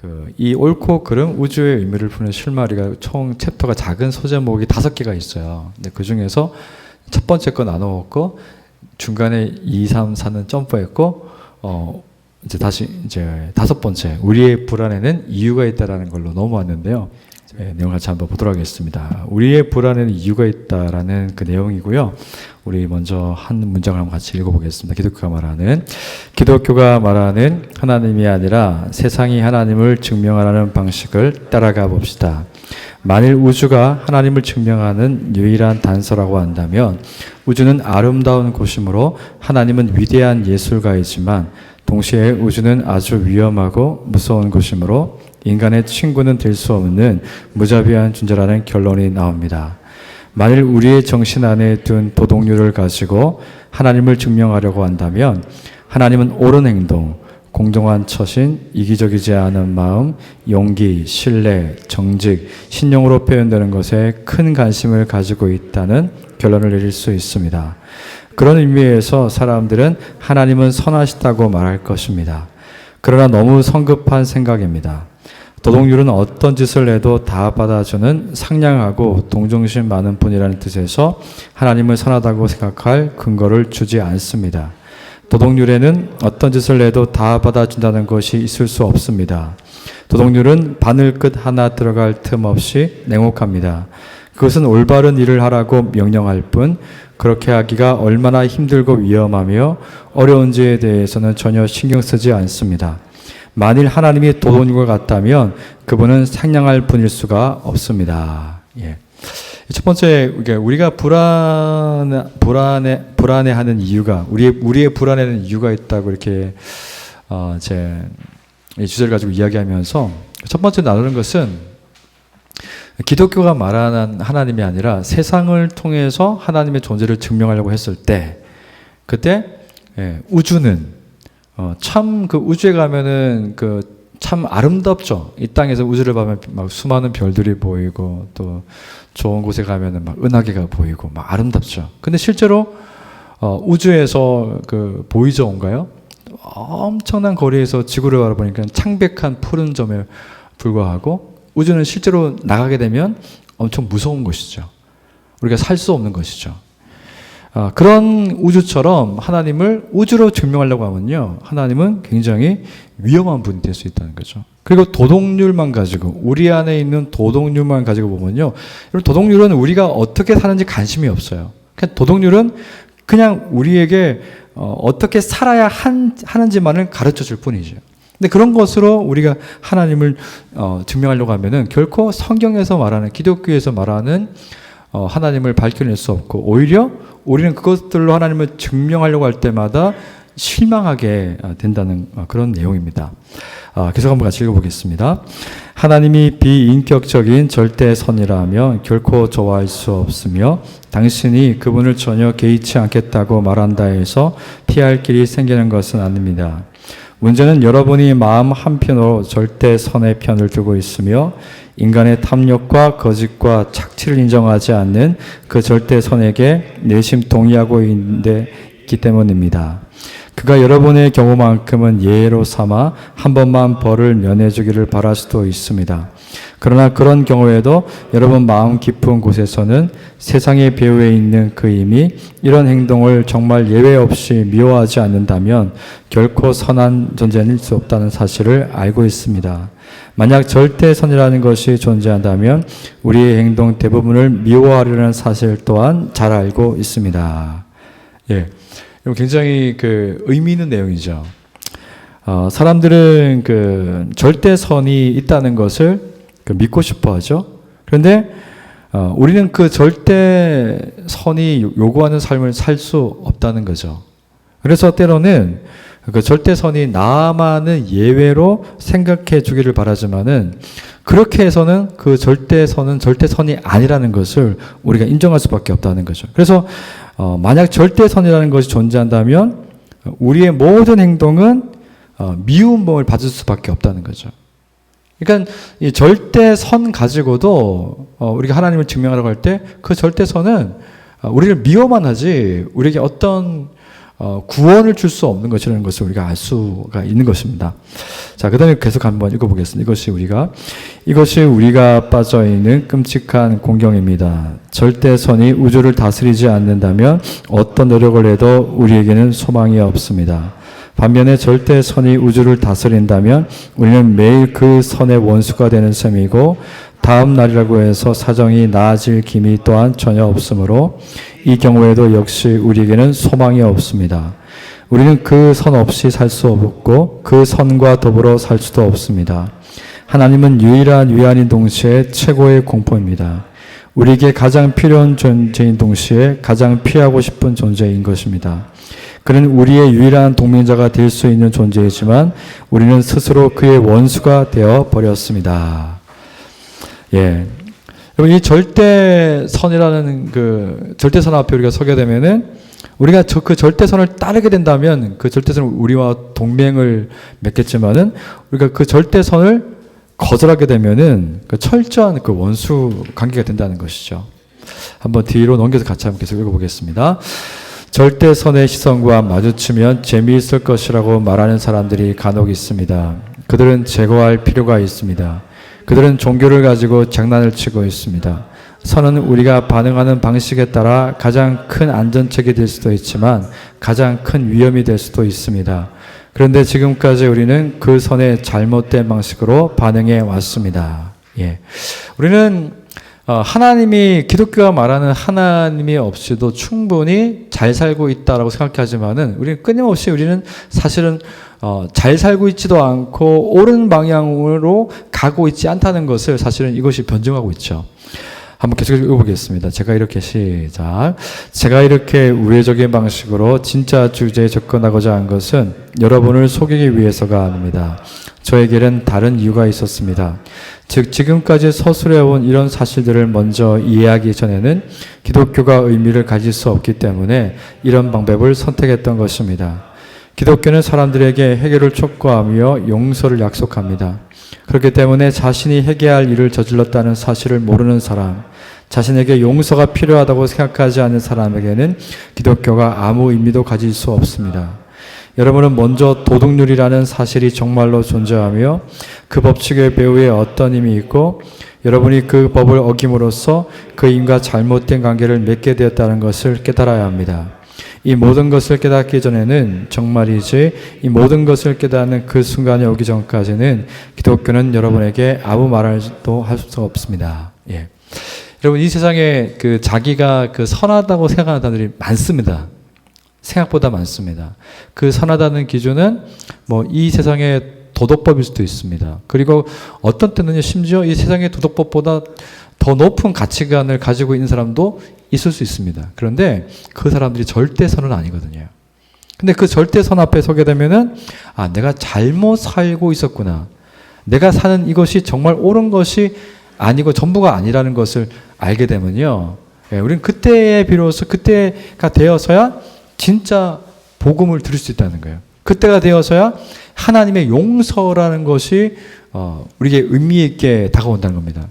그 이 옳고 그름 우주의 의미를 푸는 실마리가 총 챕터가 작은 소제목이 다섯 개가 있어요. 근데 그 중에서 첫 번째 거 나눠 먹고 중간에 2, 3, 4는 점프했고 어 이제 다시 이제 다섯 번째 우리의 불안에는 이유가 있다라는 걸로 넘어왔는데요. 네, 내용 같이 한번 보도록 하겠습니다. 우리의 불안에는 이유가 있다라는 그 내용이고요. 우리 먼저 한 문장을 같이 읽어보겠습니다. 기독교가 말하는 기독교가 말하는 하나님이 아니라 세상이 하나님을 증명하라는 방식을 따라가 봅시다. 만일 우주가 하나님을 증명하는 유일한 단서라고 한다면 우주는 아름다운 곳이므로 하나님은 위대한 예술가이지만 동시에 우주는 아주 위험하고 무서운 곳이므로 인간의 친구는 될 수 없는 무자비한 존재라는 결론이 나옵니다. 만일 우리의 정신 안에 둔 도덕률을 가지고 하나님을 증명하려고 한다면 하나님은 옳은 행동, 공정한 처신, 이기적이지 않은 마음, 용기, 신뢰, 정직, 신용으로 표현되는 것에 큰 관심을 가지고 있다는 결론을 내릴 수 있습니다. 그런 의미에서 사람들은 하나님은 선하시다고 말할 것입니다. 그러나 너무 성급한 생각입니다. 도덕률은 어떤 짓을 해도 다 받아주는 상냥하고 동정심 많은 분이라는 뜻에서 하나님을 선하다고 생각할 근거를 주지 않습니다. 도덕률에는 어떤 짓을 해도 다 받아준다는 것이 있을 수 없습니다. 도덕률은 바늘 끝 하나 들어갈 틈 없이 냉혹합니다. 그것은 올바른 일을 하라고 명령할 뿐 그렇게 하기가 얼마나 힘들고 위험하며 어려운지에 대해서는 전혀 신경 쓰지 않습니다. 만일 하나님이 도덕률과 같다면 그분은 상냥할 분일 수가 없습니다. 예. 첫 번째 우리가 불안 불안해 불안해하는 이유가 우리의 우리의 불안에는 이유가 있다고 이렇게 어 제 주제를 가지고 이야기하면서 첫 번째 나누는 것은 기독교가 말하는 하나님이 아니라 세상을 통해서 하나님의 존재를 증명하려고 했을 때 그때 예, 우주는 어, 참 그 우주에 가면은 그 참 아름답죠. 이 땅에서 우주를 보면 막 수많은 별들이 보이고 또 좋은 곳에 가면은 막 은하계가 보이고 막 아름답죠. 근데 실제로 어, 우주에서 그 보이저인가요? 엄청난 거리에서 지구를 바라보니까 창백한 푸른 점에 불과하고 우주는 실제로 나가게 되면 엄청 무서운 것이죠. 우리가 살 수 없는 것이죠. 아, 그런 우주처럼 하나님을 우주로 증명하려고 하면요. 하나님은 굉장히 위험한 분이 될 수 있다는 거죠. 그리고 도덕률만 가지고, 우리 안에 있는 도덕률만 가지고 보면요. 도덕률은 우리가 어떻게 사는지 관심이 없어요. 그냥 도덕률은 그냥 우리에게 어, 떻게 살아야 한, 하는지만을 가르쳐 줄 뿐이죠. 근데 그런 것으로 우리가 하나님을 어, 증명하려고 하면은 결코 성경에서 말하는, 기독교에서 말하는 어, 하나님을 밝혀낼 수 없고, 오히려 우리는 그것들로 하나님을 증명하려고 할 때마다 실망하게 아, 된다는 아, 그런 내용입니다. 아, 계속 한번 같이 읽어보겠습니다. 하나님이 비인격적인 절대 선이라며 결코 좋아할 수 없으며 당신이 그분을 전혀 개의치 않겠다고 말한다 해서 피할 길이 생기는 것은 아닙니다. 문제는 여러분이 마음 한편으로 절대 선의 편을 두고 있으며 인간의 탐욕과 거짓과 착취를 인정하지 않는 그 절대 선에게 내심 동의하고 있기 때문입니다. 그가 여러분의 경우만큼은 예로 삼아 한 번만 벌을 면해 주기를 바랄 수도 있습니다. 그러나 그런 경우에도 여러분 마음 깊은 곳에서는 세상의 배후에 있는 그임이 이런 행동을 정말 예외 없이 미워하지 않는다면 결코 선한 존재일 수 없다는 사실을 알고 있습니다. 만약 절대 선이라는 것이 존재한다면 우리의 행동 대부분을 미워하려는 사실 또한 잘 알고 있습니다. 예. 굉장히 그 의미 있는 내용이죠. 어, 사람들은 그 절대선이 있다는 것을 그 믿고 싶어 하죠. 그런데 어, 우리는 그 절대선이 요구하는 삶을 살 수 없다는 거죠. 그래서 때로는 그 절대선이 나만은 예외로 생각해 주기를 바라지만은 그렇게 해서는 그 절대선은 절대선이 아니라는 것을 우리가 인정할 수밖에 없다는 거죠. 그래서 어, 만약 절대선이라는 것이 존재한다면 우리의 모든 행동은 어, 미움을 받을 수밖에 없다는 거죠. 그러니까 이 절대선 가지고도 어, 우리가 하나님을 증명하려고 할 때 그 절대선은 어, 우리를 미워만 하지 우리에게 어떤 어, 구원을 줄 수 없는 것이라는 것을 우리가 알 수가 있는 것입니다. 자, 그 다음에 계속 한번 읽어보겠습니다. 이것이 우리가, 이것이 우리가 빠져 있는 끔찍한 공경입니다. 절대선이 우주를 다스리지 않는다면 어떤 노력을 해도 우리에게는 소망이 없습니다. 반면에 절대 선이 우주를 다스린다면 우리는 매일 그 선의 원수가 되는 셈이고 다음 날이라고 해서 사정이 나아질 기미 또한 전혀 없으므로 이 경우에도 역시 우리에게는 소망이 없습니다. 우리는 그 선 없이 살 수 없고 그 선과 더불어 살 수도 없습니다. 하나님은 유일한 위안인 동시에 최고의 공포입니다. 우리에게 가장 필요한 존재인 동시에 가장 피하고 싶은 존재인 것입니다. 그는 우리의 유일한 동맹자가 될 수 있는 존재이지만 우리는 스스로 그의 원수가 되어 버렸습니다. 예. 여러분, 이 절대선이라는 그 절대선 앞에 우리가 서게 되면은 우리가 저 그 절대선을 따르게 된다면 그 절대선은 우리와 동맹을 맺겠지만은 우리가 그 절대선을 거절하게 되면은 그 철저한 그 원수 관계가 된다는 것이죠. 한번 뒤로 넘겨서 같이 한번 계속 읽어보겠습니다. 절대선의 시선과 마주치면 재미있을 것이라고 말하는 사람들이 간혹 있습니다. 그들은 제거할 필요가 있습니다. 그들은 종교를 가지고 장난을 치고 있습니다. 선은 우리가 반응하는 방식에 따라 가장 큰 안전책이 될 수도 있지만 가장 큰 위험이 될 수도 있습니다. 그런데 지금까지 우리는 그 선의 잘못된 방식으로 반응해 왔습니다. 예. 우리는 어, 하나님이 기독교가 말하는 하나님이 없이도 충분히 잘 살고 있다라고 생각하지만은 우리는 끊임없이 우리는 사실은 어, 잘 살고 있지도 않고 옳은 방향으로 가고 있지 않다는 것을 사실은 이것이 변증하고 있죠. 한번 계속 읽어보겠습니다. 제가 이렇게 시작. 제가 이렇게 우회적인 방식으로 진짜 주제에 접근하고자 한 것은 여러분을 속이기 위해서가 아닙니다. 저에게는 다른 이유가 있었습니다. 즉, 지금까지 서술해온 이런 사실들을 먼저 이해하기 전에는 기독교가 의미를 가질 수 없기 때문에 이런 방법을 선택했던 것입니다. 기독교는 사람들에게 해결을 촉구하며 용서를 약속합니다. 그렇기 때문에 자신이 회개할 일을 저질렀다는 사실을 모르는 사람, 자신에게 용서가 필요하다고 생각하지 않는 사람에게는 기독교가 아무 의미도 가질 수 없습니다. 여러분은 먼저 도덕률이라는 사실이 정말로 존재하며 그 법칙의 배후에 어떤 힘이 있고 여러분이 그 법을 어김으로써 그 인과 잘못된 관계를 맺게 되었다는 것을 깨달아야 합니다. 이 모든 것을 깨닫기 전에는 정말이지 이 모든 것을 깨닫는 그 순간이 오기 전까지는 기독교는 여러분에게 아무 말도 할 수 없습니다. 예. 여러분 이 세상에 그 자기가 그 선하다고 생각하는 사람들이 많습니다. 생각보다 많습니다. 그 선하다는 기준은 뭐 이 세상의 도덕법일 수도 있습니다. 그리고 어떤 때는 심지어 이 세상의 도덕법보다 더 높은 가치관을 가지고 있는 사람도 있을 수 있습니다. 그런데 그 사람들이 절대선은 아니거든요. 근데 그 절대선 앞에 서게 되면은 아, 내가 잘못 살고 있었구나. 내가 사는 이것이 정말 옳은 것이 아니고 전부가 아니라는 것을 알게 되면요. 예, 우리는 그때에 비로소 그때가 되어서야 진짜 복음을 들을 수 있다는 거예요. 그때가 되어서야 하나님의 용서라는 것이 어, 우리에게 의미 있게 다가온다는 겁니다.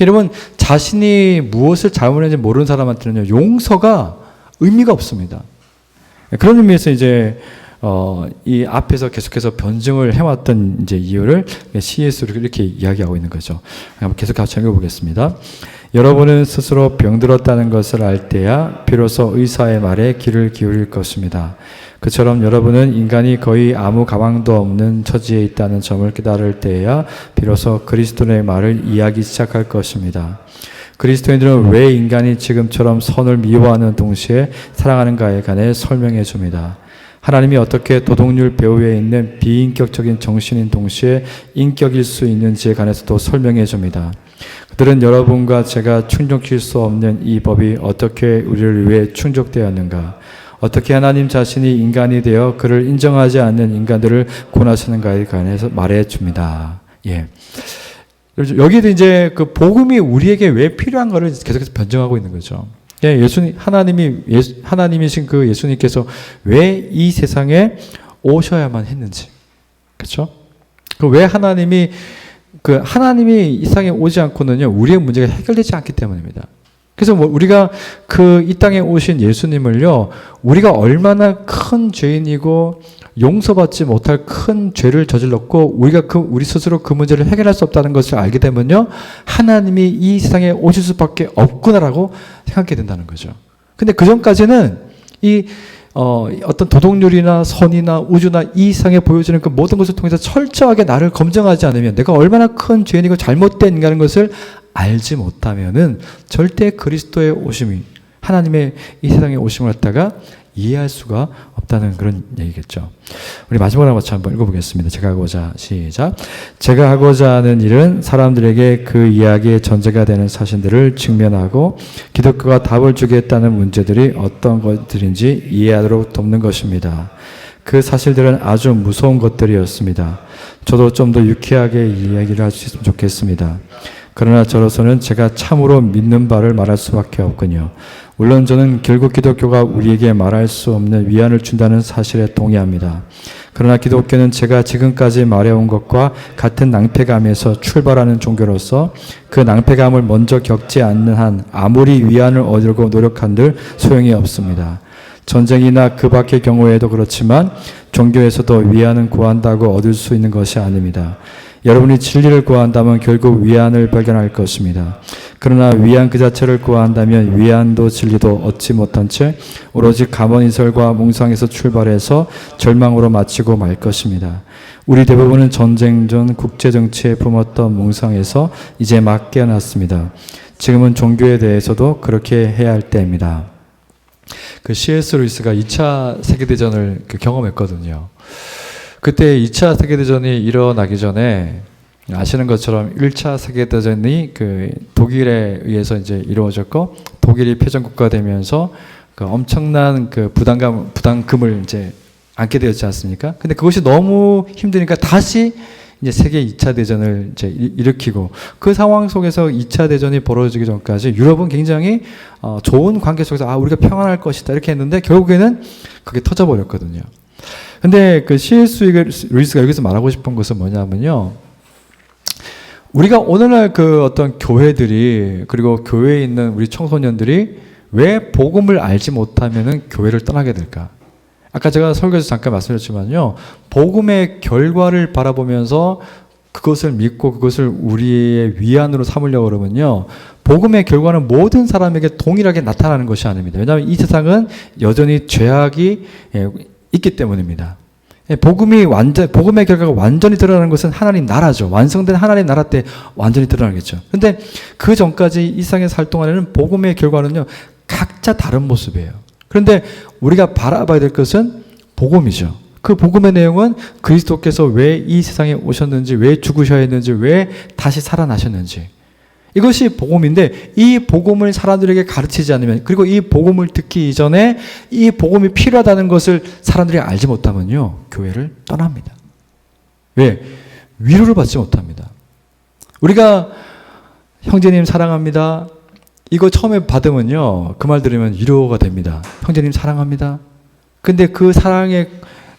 여러분 자신이 무엇을 잘못했는지 모르는 사람한테는요 용서가 의미가 없습니다. 그런 의미에서 이제 어, 이 앞에서 계속해서 변증을 해왔던 이제 이유를 CS로 이렇게 이야기하고 있는 거죠. 한번 계속 같이 읽어보겠습니다. 여러분은 스스로 병들었다는 것을 알 때야 비로소 의사의 말에 귀를 기울일 것입니다. 그처럼 여러분은 인간이 거의 아무 가망도 없는 처지에 있다는 점을 깨달을 때야 비로소 그리스도의 말을 이해하기 시작할 것입니다. 그리스도인들은 왜 인간이 지금처럼 선을 미워하는 동시에 사랑하는가에 관해 설명해 줍니다. 하나님이 어떻게 도덕률 배후에 있는 비인격적인 정신인 동시에 인격일 수 있는지에 관해서도 설명해 줍니다. 그들은 여러분과 제가 충족할 수 없는 이 법이 어떻게 우리를 위해 충족되었는가? 어떻게 하나님 자신이 인간이 되어 그를 인정하지 않는 인간들을 권하시는가에 관해서 말해 줍니다. 예. 여기도 이제 그 복음이 우리에게 왜 필요한가를 계속해서 변증하고 있는 거죠. 예, 예수님, 하나님이, 예수, 하나님이신 그 예수님께서 왜 이 세상에 오셔야만 했는지. 그렇죠? 그 왜 하나님이 그 하나님이 이 세상에 오지 않고는요, 우리의 문제가 해결되지 않기 때문입니다. 그래서 뭐 우리가 그 이 땅에 오신 예수님을요, 우리가 얼마나 큰 죄인이고 용서받지 못할 큰 죄를 저질렀고 우리가 그 우리 스스로 그 문제를 해결할 수 없다는 것을 알게 되면요, 하나님이 이 세상에 오실 수밖에 없구나라고 생각하게 된다는 거죠. 근데 그 전까지는 이 어, 어떤 도덕률이나 선이나 우주나 이 세상에 보여주는 그 모든 것을 통해서 철저하게 나를 검증하지 않으면 내가 얼마나 큰 죄인이고 잘못된 인간인 것을 알지 못하면은 절대 그리스도의 오심이 하나님의 이 세상에 오심을 갖다가 이해할 수가 없다는 그런 얘기겠죠. 우리 마지막으로 같이 한번 읽어보겠습니다. 제가 하고자 시작. 제가 하고자 하는 일은 사람들에게 그 이야기의 전제가 되는 사실들을 직면하고 기독교가 답을 주겠다는 문제들이 어떤 것들인지 이해하도록 돕는 것입니다. 그 사실들은 아주 무서운 것들이었습니다. 저도 좀 더 유쾌하게 이야기를 할 수 있으면 좋겠습니다. 그러나 저로서는 제가 참으로 믿는 바를 말할 수밖에 없군요. 물론 저는 결국 기독교가 우리에게 말할 수 없는 위안을 준다는 사실에 동의합니다. 그러나 기독교는 제가 지금까지 말해온 것과 같은 낭패감에서 출발하는 종교로서 그 낭패감을 먼저 겪지 않는 한 아무리 위안을 얻으려고 노력한들 소용이 없습니다. 전쟁이나 그 밖의 경우에도 그렇지만 종교에서도 위안은 구한다고 얻을 수 있는 것이 아닙니다. 여러분이 진리를 구한다면 결국 위안을 발견할 것입니다. 그러나 위안 그 자체를 구한다면 위안도 진리도 얻지 못한 채 오로지 감언이설과 몽상에서 출발해서 절망으로 마치고 말 것입니다. 우리 대부분은 전쟁 전 국제 정치에 품었던 몽상에서 이제 막 깨어났습니다. 지금은 종교에 대해서도 그렇게 해야 할 때입니다. 그 C.S. 루이스가 2차 세계대전을 그 경험했거든요. 그때 2차 세계대전이 일어나기 전에 아시는 것처럼 1차 세계대전이 그 독일에 의해서 이제 이루어졌고 독일이 패전국가 되면서 그 엄청난 그 부담감 부담금을 이제 안게 되었지 않습니까? 근데 그것이 너무 힘드니까 다시 이제 세계 2차 대전을 이제 일으키고 그 상황 속에서 2차 대전이 벌어지기 전까지 유럽은 굉장히 어 좋은 관계 속에서 아 우리가 평안할 것이다 이렇게 했는데 결국에는 그게 터져 버렸거든요. 근데 그 C.S. 루이스가 여기서 말하고 싶은 것은 뭐냐면요. 우리가 오늘날 그 어떤 교회들이 그리고 교회에 있는 우리 청소년들이 왜 복음을 알지 못하면은 교회를 떠나게 될까? 아까 제가 설교에서 잠깐 말씀드렸지만요. 복음의 결과를 바라보면서 그것을 믿고 그것을 우리의 위안으로 삼으려고 그러면요. 복음의 결과는 모든 사람에게 동일하게 나타나는 것이 아닙니다. 왜냐하면 이 세상은 여전히 죄악이 예, 있기 때문입니다. 예, 복음이 완전 복음의 결과가 완전히 드러나는 것은 하나님 나라죠. 완성된 하나님 나라 때 완전히 드러나겠죠. 근데 그 전까지 이 세상에 살 동안에는 복음의 결과는요. 각자 다른 모습이에요. 그런데 우리가 바라봐야 될 것은 복음이죠. 그 복음의 내용은 그리스도께서 왜 이 세상에 오셨는지, 왜 죽으셔야 했는지, 왜 다시 살아나셨는지. 이것이 복음인데 이 복음을 사람들에게 가르치지 않으면 그리고 이 복음을 듣기 이전에 이 복음이 필요하다는 것을 사람들이 알지 못하면요 교회를 떠납니다. 왜 위로를 받지 못합니다. 우리가 형제님 사랑합니다. 이거 처음에 받으면요 그 말 들으면 위로가 됩니다. 형제님 사랑합니다. 근데 그 사랑의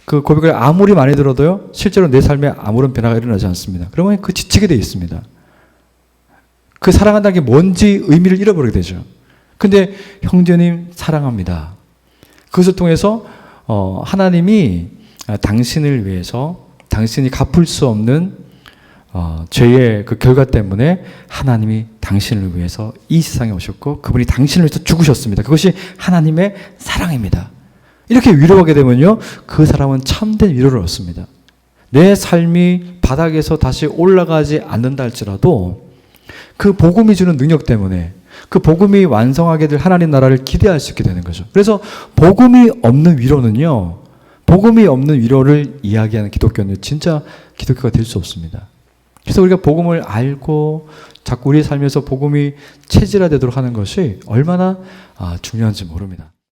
그 고백을 아무리 많이 들어도요 실제로 내 삶에 아무런 변화가 일어나지 않습니다. 그러면 그 지치게 되어 있습니다. 그 사랑한다는 게 뭔지 의미를 잃어버리게 되죠. 근데 형제님 사랑합니다. 그것을 통해서 어, 하나님이 당신을 위해서 당신이 갚을 수 없는 어, 죄의 그 결과 때문에 하나님이 당신을 위해서 이 세상에 오셨고 그분이 당신을 위해서 죽으셨습니다. 그것이 하나님의 사랑입니다. 이렇게 위로하게 되면요, 그 사람은 참된 위로를 얻습니다. 내 삶이 바닥에서 다시 올라가지 않는다 할지라도 그 복음이 주는 능력 때문에 그 복음이 완성하게 될 하나님 나라를 기대할 수 있게 되는 거죠. 그래서 복음이 없는 위로는요. 복음이 없는 위로를 이야기하는 기독교는 진짜 기독교가 될 수 없습니다. 그래서 우리가 복음을 알고 자꾸 우리의 삶에서 복음이 체질화되도록 하는 것이 얼마나 아, 중요한지 모릅니다.